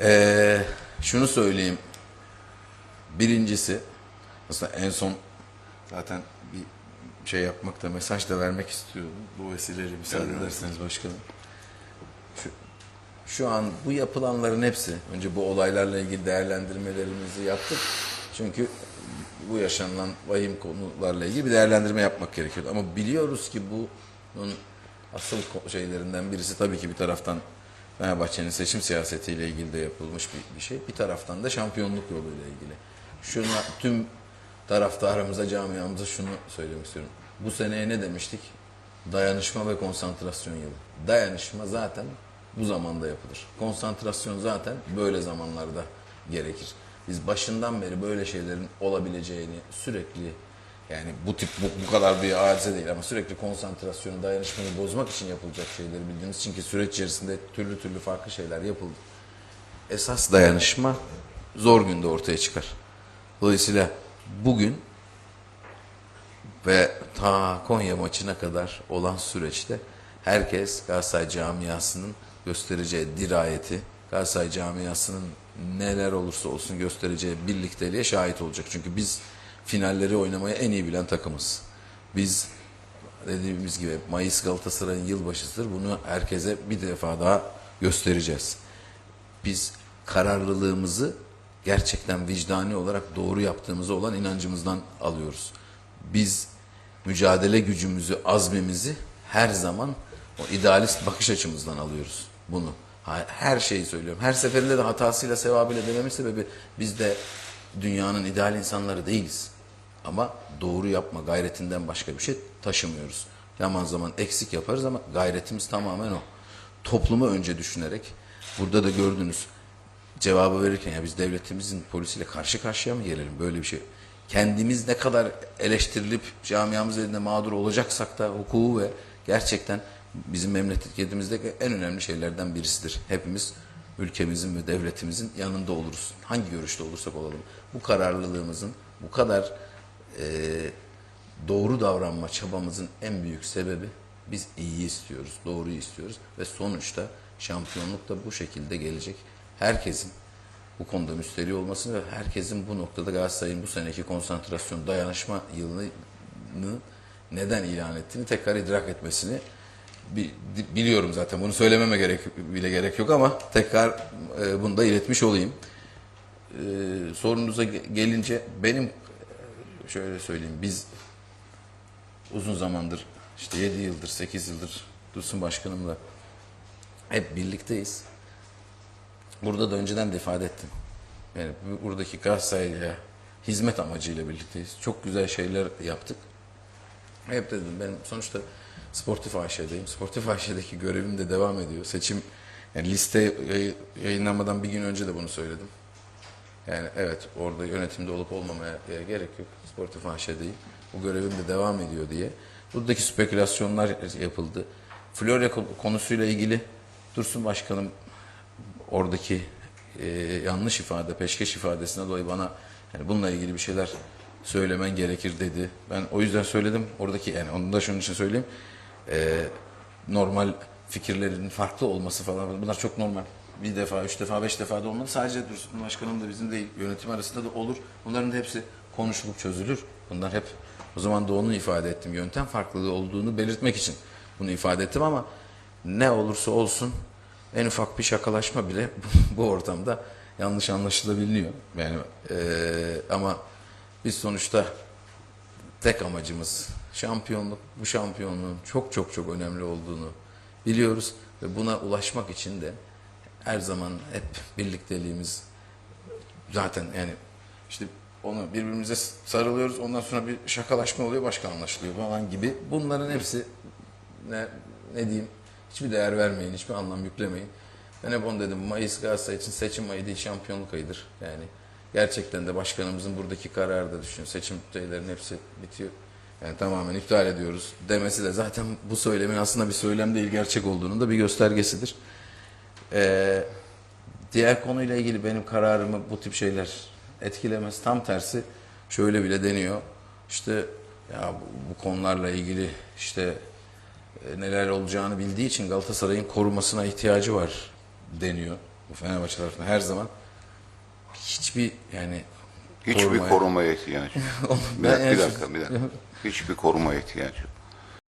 Ee, şunu söyleyeyim. Birincisi aslında en son zaten bir şey yapmakta mesaj da vermek istiyorum. Bu vesileyle müsaade ederseniz başkanım. Şu, şu an bu yapılanların hepsi önce bu olaylarla ilgili değerlendirmelerimizi yaptık. Çünkü bu yaşanılan vahim konularla ilgili bir değerlendirme yapmak gerekiyor. Ama biliyoruz ki bunun asıl şeylerinden birisi tabii ki bir taraftan Fenerbahçe'nin seçim siyasetiyle ilgili de yapılmış bir, bir şey. Bir taraftan da şampiyonluk yoluyla ilgili. Şuna tüm taraftarımıza, camiamıza şunu söylemek istiyorum. Bu seneye ne demiştik? Dayanışma ve konsantrasyon yılı. Dayanışma zaten bu zamanda yapılır. Konsantrasyon zaten böyle zamanlarda gerekir. Biz başından beri böyle şeylerin olabileceğini sürekli yani bu tip bu, bu kadar bir hadise değil ama sürekli konsantrasyonu, dayanışmayı bozmak için yapılacak şeyleri bildiğimiz için ki süreç içerisinde türlü türlü farklı şeyler yapıldı. Esas dayanışma zor günde ortaya çıkar. Dolayısıyla bugün ve ta Konya maçına kadar olan süreçte herkes Galatasaray camiasının göstereceği dirayeti, Galatasaray camiasının neler olursa olsun göstereceği birlikteliğe şahit olacak. Çünkü biz finalleri oynamayı en iyi bilen takımız. Biz dediğimiz gibi Mayıs Galatasaray'ın yılbaşıdır. Bunu herkese bir defa daha göstereceğiz. Biz kararlılığımızı gerçekten vicdani olarak doğru yaptığımıza olan inancımızdan alıyoruz. Biz mücadele gücümüzü, azmimizi her zaman o idealist bakış açımızdan alıyoruz bunu. Her şeyi söylüyorum. Her seferinde de hatasıyla sevabıyla dememin sebebi biz de dünyanın ideal insanları değiliz. Ama doğru yapma gayretinden başka bir şey taşımıyoruz. Zaman zaman eksik yaparız ama gayretimiz tamamen o. Toplumu önce düşünerek burada da gördünüz cevabı verirken ya biz devletimizin polisiyle karşı karşıya mı gelelim böyle bir şey? Kendimiz ne kadar eleştirilip camiamız elinde mağdur olacaksak da hukuku ve gerçekten bizim memleketimizdeki en önemli şeylerden birisidir. Hepimiz ülkemizin ve devletimizin yanında oluruz. Hangi görüşte olursak olalım. Bu kararlılığımızın bu kadar e, doğru davranma çabamızın en büyük sebebi biz iyi istiyoruz, doğruyu istiyoruz ve sonuçta şampiyonluk da bu şekilde gelecek. Herkesin bu konuda müsterih olmasını ve herkesin bu noktada Galatasaray'ın bu seneki konsantrasyon dayanışma yılını neden ilan ettiğini tekrar idrak etmesini biliyorum zaten. Bunu söylememe gerek bile gerek yok ama tekrar e, bunu da iletmiş olayım. E, sorunuza ge- gelince benim e, şöyle söyleyeyim biz uzun zamandır işte 7 yıldır 8 yıldır Dursun Başkanımla hep birlikteyiz. Burada da önceden de ifade ettim. Yani bu- buradaki Galatasaray'a hizmet amacıyla birlikteyiz. Çok güzel şeyler yaptık. Hep dedim ben sonuçta Sportif AŞ'deyim. Sportif AŞ'deki görevim de devam ediyor. Seçim yani liste yayı- yayınlanmadan bir gün önce de bunu söyledim. Yani evet orada yönetimde olup olmamaya e, gerek yok. Sportif AŞ'deyim. Bu görevim de devam ediyor diye. Buradaki spekülasyonlar yapıldı. Florya kon- konusuyla ilgili Dursun Başkanım oradaki e, yanlış ifade, peşkeş ifadesine dolayı bana yani bununla ilgili bir şeyler söylemen gerekir dedi. Ben o yüzden söyledim. Oradaki yani onu da şunun için söyleyeyim. E, normal fikirlerin farklı olması falan bunlar çok normal. Bir defa, üç defa, beş defa da olmadı. Sadece Dursun Başkanım da bizim değil, yönetim arasında da olur. Bunların da hepsi konuşulup çözülür. Bunlar hep o zaman da onu ifade ettim. Yöntem farklılığı olduğunu belirtmek için bunu ifade ettim ama ne olursa olsun en ufak bir şakalaşma bile bu ortamda yanlış anlaşılabiliyor. Yani eee, ama biz sonuçta tek amacımız şampiyonluk. Bu şampiyonluğun çok çok çok önemli olduğunu biliyoruz ve buna ulaşmak için de her zaman hep birlikteliğimiz zaten yani işte onu birbirimize sarılıyoruz ondan sonra bir şakalaşma oluyor başka anlaşılıyor falan gibi. Bunların hepsi ne, ne diyeyim hiçbir değer vermeyin hiçbir anlam yüklemeyin. Ben hep onu dedim Mayıs Galatasaray için seçim ayı değil şampiyonluk ayıdır. Yani gerçekten de başkanımızın buradaki kararı da düşün seçim şeylerin hepsi bitiyor yani tamamen iptal ediyoruz demesi de zaten bu söylemin aslında bir söylem değil gerçek olduğunun da bir göstergesidir. Ee, diğer konuyla ilgili benim kararımı bu tip şeyler etkilemez. Tam tersi şöyle bile deniyor. İşte ya bu, bu konularla ilgili işte e, neler olacağını bildiği için Galatasaray'ın korumasına ihtiyacı var deniyor. Bu Fenerbahçe tarafından her zaman hiçbir yani Hiçbir korumaya- korumaya ihtiyaç yok. bir, Ben bir dakika, bir dakika. Hiçbir korumaya ihtiyaç yok.